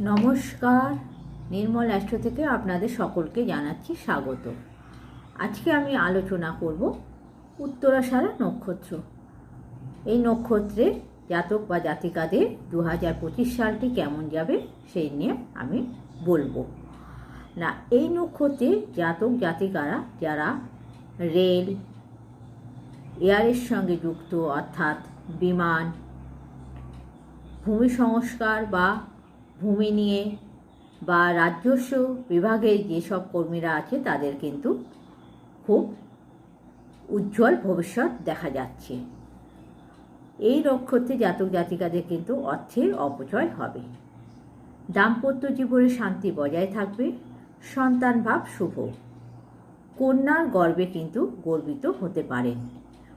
নমস্কার। নির্মল অ্যাস্ট্রো থেকে আপনাদের সকলকে জানাচ্ছি স্বাগত। আজকে আমি আলোচনা করব উত্তরাশারা নক্ষত্র। এই নক্ষত্রে জাতক বা জাতিকাদের দু হাজার পঁচিশ সালটি কেমন যাবে সেই নিয়ে আমি বলব। না, এই নক্ষত্রে জাতক জাতিকারা যারা রেল, এয়ারের সঙ্গে যুক্ত অর্থাৎ বিমান, ভূমি সংস্কার বা ভূমি নিয়ে বা রাজস্ব বিভাগের যেসব কর্মীরা আছে, তাদের কিন্তু খুব উজ্জ্বল ভবিষ্যৎ দেখা যাচ্ছে। এই নক্ষত্রে জাতক জাতিকাদের কিন্তু অর্থের অপচয় হবে। দাম্পত্য জীবনে শান্তি বজায় থাকবে, সন্তান ভাব শুভ। কন্যার গর্বে কিন্তু গর্বিত হতে পারেন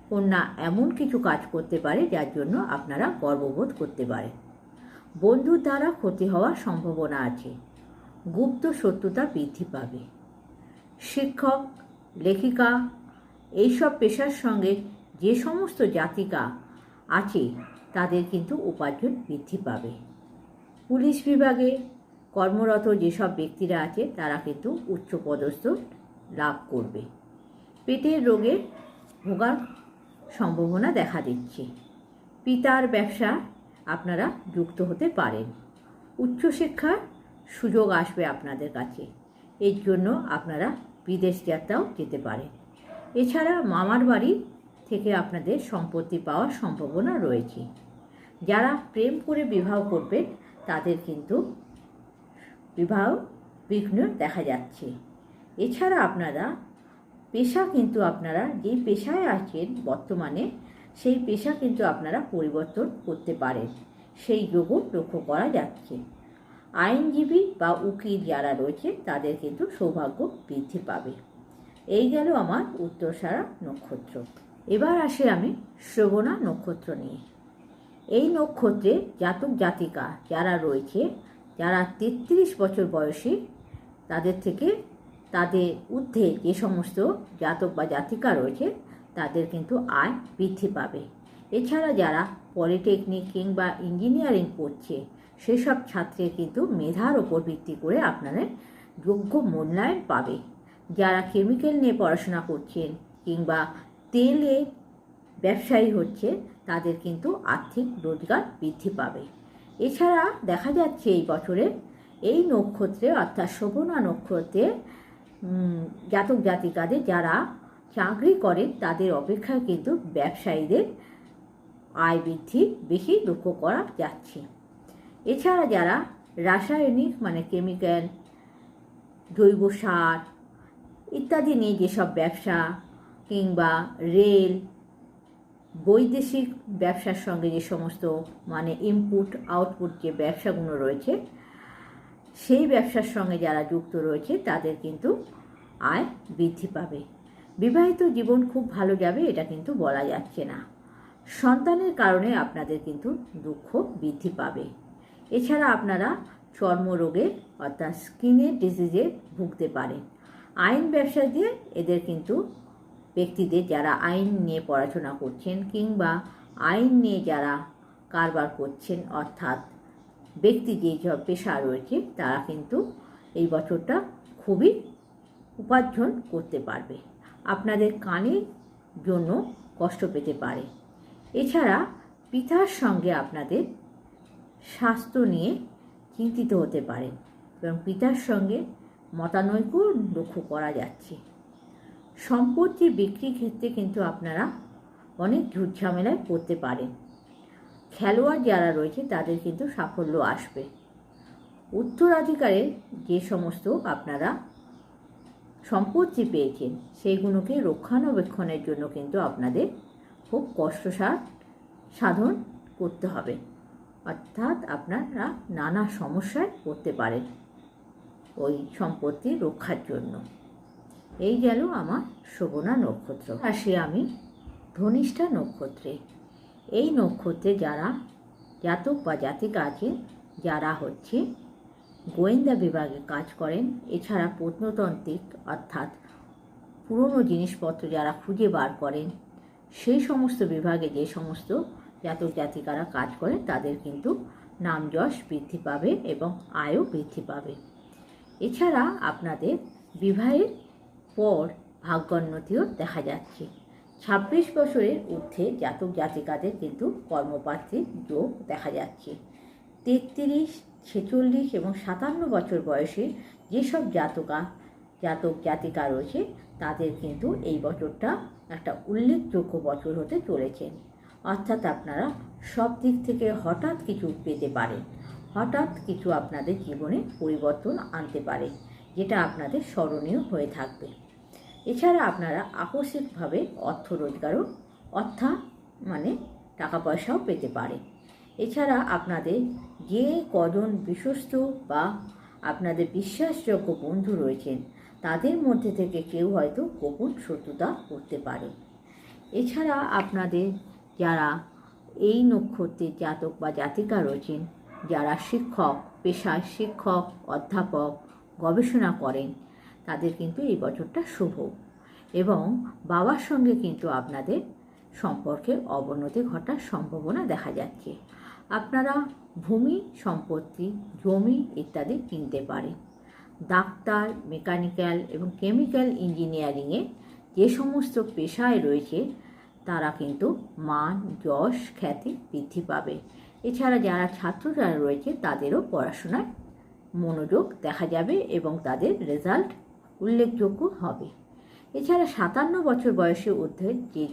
কন্যা এমন কিছু কাজ করতে পারে, যার জন্য আপনারা গর্ববোধ করতে পারেন। বন্ধুর দ্বারা ক্ষতি হওয়ার সম্ভাবনা আছে। গুপ্ত শত্রুতা বৃদ্ধি পাবে। শিক্ষক, লেখিকা, এইসব পেশার সঙ্গে যে সমস্ত জাতিকা আছে, তাদের কিন্তু উপার্জন বৃদ্ধি পাবে। পুলিশ বিভাগে কর্মরত যেসব ব্যক্তিরা আছে, তারা কিন্তু উচ্চপদস্থ লাভ করবে। পেটের রোগে ভোগার সম্ভাবনা দেখা দিচ্ছে। পিতার ব্যবসা আপনারা যুক্ত হতে পারেন। উচ্চশিক্ষার সুযোগ আসবে আপনাদের কাছে। এর জন্য আপনারা বিদেশ যাত্রাও যেতে পারেন। এছাড়া মামার বাড়ি থেকে আপনাদের সম্পত্তি পাওয়ার সম্ভাবনা রয়েছে। যারা প্রেম করে বিবাহ করবেন, তাদের কিন্তু বিবাহ বিঘ্ন দেখা যাচ্ছে। এছাড়া আপনারা পেশা কিন্তু আপনারা যে পেশায় আছেন বর্তমানে সেই পেশা কিন্তু আপনারা পরিবর্তন করতে পারেন। সেই যোগও লক্ষ্য করা যাচ্ছে। আইনজীবী বা উকিল যারা রয়েছে, তাদের কিন্তু সৌভাগ্য বৃদ্ধি পাবে। এই গেল আমার উত্তরসারা নক্ষত্র। এবার আসে আমি শ্রবণা নক্ষত্র নিয়ে। এই নক্ষত্রে জাতক জাতিকা যারা রয়েছে, যারা তেত্রিশ বছর বয়সী, তাদের থেকে তাদের ঊর্ধ্বে যে সমস্ত জাতক বা জাতিকা রয়েছে তাদের কিন্তু আয় বৃদ্ধি পাবে। এছাড়া যারা পলিটেকনিক কিংবা ইঞ্জিনিয়ারিং পড়ছে, সেসব ছাত্রের কিন্তু মেধার ওপর ভিত্তি করে আপনারা যোগ্য মূল্যায়ন পাবে। যারা কেমিক্যাল নিয়ে পড়াশোনা করছেন কিংবা তেলে ব্যবসায়ী হচ্ছে, তাদের কিন্তু আর্থিক রোজগার বৃদ্ধি পাবে। এছাড়া দেখা যাচ্ছে এই বছরে এই নক্ষত্রে, অর্থাৎ শোভনা নক্ষত্রে জাতক জাতিকাদের যারা চাকরি করেন তাদের অপেক্ষায় কিন্তু ব্যবসায়ীদের আয় বৃদ্ধি বেশি লক্ষ্য করা যাচ্ছে। এছাড়া যারা রাসায়নিক মানে কেমিক্যাল জৈব সার ইত্যাদি নিয়ে যেসব ব্যবসা কিংবা রেল, বৈদেশিক ব্যবসার সঙ্গে যে সমস্ত মানে ইনপুট আউটপুট যে ব্যবসাগুলো রয়েছে, সেই ব্যবসার সঙ্গে যারা যুক্ত রয়েছে, তাদের কিন্তু আয় বৃদ্ধি পাবে। বিবাহিত জীবন খুব ভালো যাবে, এটা কিন্তু বলা যাচ্ছে না। সন্তানের কারণে আপনাদের কিন্তু দুঃখ বৃদ্ধি পাবে। এছাড়া আপনারা চর্মরোগে অর্থাৎ স্কিনের ডিজিজে ভুগতে পারেন। আইন ব্যবসা দিয়ে এদের কিন্তু ব্যক্তিদের যারা আইন নিয়ে পড়াশোনা করছেন কিংবা আইন নিয়ে যারা কারবার করছেন, অর্থাৎ ব্যক্তি যে সব পেশা রয়েছে, তারা কিন্তু এই বছরটা খুবই উপার্জন করতে পারবে। আপনাদের কানের জন্য কষ্ট পেতে পারে। এছাড়া পিতার সঙ্গে আপনাদের স্বাস্থ্য নিয়ে চিন্তিত হতে পারে এবং পিতার সঙ্গে মতানৈক্য লক্ষ্য করা যাচ্ছে। সম্পত্তি বিক্রি ক্ষেত্রে কিন্তু আপনারা অনেক ঝুট ঝামেলায় পড়তে পারেন। খেলোয়াড় যারা রয়েছে তাদের কিন্তু সাফল্য আসবে। উত্তরাধিকারের যে সমস্ত আপনারা সম্পত্তি পেয়েছেন সেইগুলোকে রক্ষণাবেক্ষণের জন্য কিন্তু আপনাদের খুব কষ্টসার সাধন করতে হবে। অর্থাৎ আপনারা নানা সমস্যায় পড়তে পারেন ওই সম্পত্তি রক্ষার জন্য। এই গেল আমার শোভনা নক্ষত্র। আসি আমি ধনিষ্ঠা নক্ষত্রে। এই নক্ষত্রে যারা জাতক বা জাতিকা আছে যারা হচ্ছে গোয়েন্দা বিভাগে কাজ করেন, এছাড়া প্রত্নতান্ত্রিক অর্থাৎ পুরনো জিনিসপত্র যারা খুঁজে বার করেন, সেই সমস্ত বিভাগে যে সমস্ত জাতক জাতিকারা কাজ করেন তাদের কিন্তু নাম যশ বৃদ্ধি পাবে এবং আয়ও বৃদ্ধি পাবে। এছাড়া আপনাদের বিবাহের পর ভাগ্যোন্নতিও দেখা যাচ্ছে। ছাব্বিশ বছরের ঊর্ধ্বে জাতক জাতিকাদের কিন্তু কর্মপ্রার্থীর যোগ দেখা যাচ্ছে। তেত্রিশ ছেচল্লিশ এবং সাতান্ন বছর বয়সে যেসব জাতকা, জাতক জাতিকা রয়েছে, তাদের কিন্তু এই বছরটা একটা উল্লেখযোগ্য বছর হতে চলেছে। অর্থাৎ আপনারা সব দিক থেকে হঠাৎ কিছু পেতে পারেন, হঠাৎ কিছু আপনাদের জীবনে পরিবর্তন আনতে পারে, যেটা আপনাদের স্মরণীয় হয়ে থাকবে। এছাড়া আপনারা আকস্মিকভাবে অর্থ রোজগারও অর্থা মানে টাকা পয়সাও পেতে পারেন। এছাড়া আপনাদের যে কজন বিশ্বস্ত বা আপনাদের বিশ্বাসযোগ্য বন্ধু রয়েছেন, তাদের মধ্যে থেকে কেউ হয়তো গোপন শত্রুতা করতে পারে। এছাড়া আপনাদের যারা এই নক্ষত্রের জাতক বা জাতিকা রয়েছেন, যারা শিক্ষক পেশায় শিক্ষক, অধ্যাপক, গবেষণা করেন, তাদের কিন্তু এই বছরটা শুভ এবং বাবার সঙ্গে কিন্তু আপনাদের সম্পর্কে অবনতি ঘটার সম্ভাবনা দেখা যাচ্ছে। আপনারা ভূমি সম্পত্তি, জমি ইত্যাদি কিনতে পারেন ডাক্তার, মেকানিক্যাল এবং কেমিক্যাল ইঞ্জিনিয়ারিংয়ে যে সমস্ত পেশায় রয়েছে, তারা কিন্তু মান, যশ, খ্যাতি বৃদ্ধি পাবে। এছাড়া যারা ছাত্ররা রয়েছে, তাদেরও পড়াশোনায় মনোযোগ দেখা যাবে এবং তাদের রেজাল্ট উল্লেখযোগ্য হবে। এছাড়া সাতান্ন বছর বয়সে ঊর্ধ্বে যে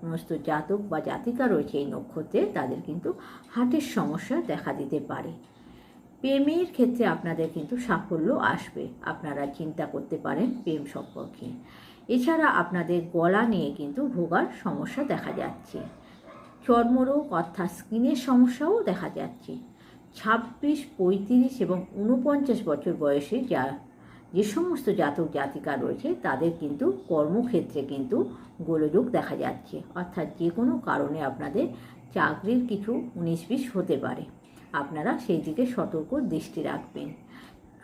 সমস্ত জাতক বা জাতিকা রয়েছে এই নক্ষত্রে, তাদের কিন্তু হার্টের সমস্যা দেখা দিতে পারে। প্রেমের ক্ষেত্রে আপনাদের কিন্তু সাফল্য আসবে। আপনারা চিন্তা করতে পারেন প্রেম সম্পর্কে। এছাড়া আপনাদের গলা নিয়ে কিন্তু ভোগার সমস্যা দেখা যাচ্ছে। চর্মরোগ অর্থাৎ স্কিনের সমস্যাও দেখা যাচ্ছে। ছাব্বিশ, পঁয়ত্রিশ এবং উনপঞ্চাশ বছর বয়সে যা যে সমস্ত জাতক জাতিকা রয়েছে, তাদের কিন্তু কর্মক্ষেত্রে কিন্তু গোলযোগ দেখা যাচ্ছে। অর্থাৎ যে কোনো কারণে আপনাদের চাকরির কিছু উনিশ বিশ হতে পারে। আপনারা সেই দিকে সতর্ক দৃষ্টি রাখবেন।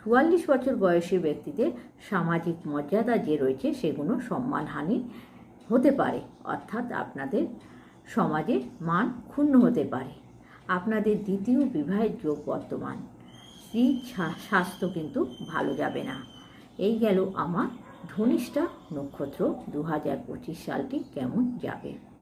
চুয়াল্লিশ বছর বয়সী ব্যক্তিদের সামাজিক মর্যাদা যে রয়েছে, সেগুলো সম্মানহানি হতে পারে। অর্থাৎ আপনাদের সমাজে মান ক্ষুণ্ণ হতে পারে। আপনাদের দ্বিতীয় বিবাহের যোগ বর্তমান। স্ত্রী স্বাস্থ্য কিন্তু ভালো যাবে না। এই গেল আমার ধনিষ্ঠা নক্ষত্র দু হাজার পঁচিশ সালটি কেমন যাবে?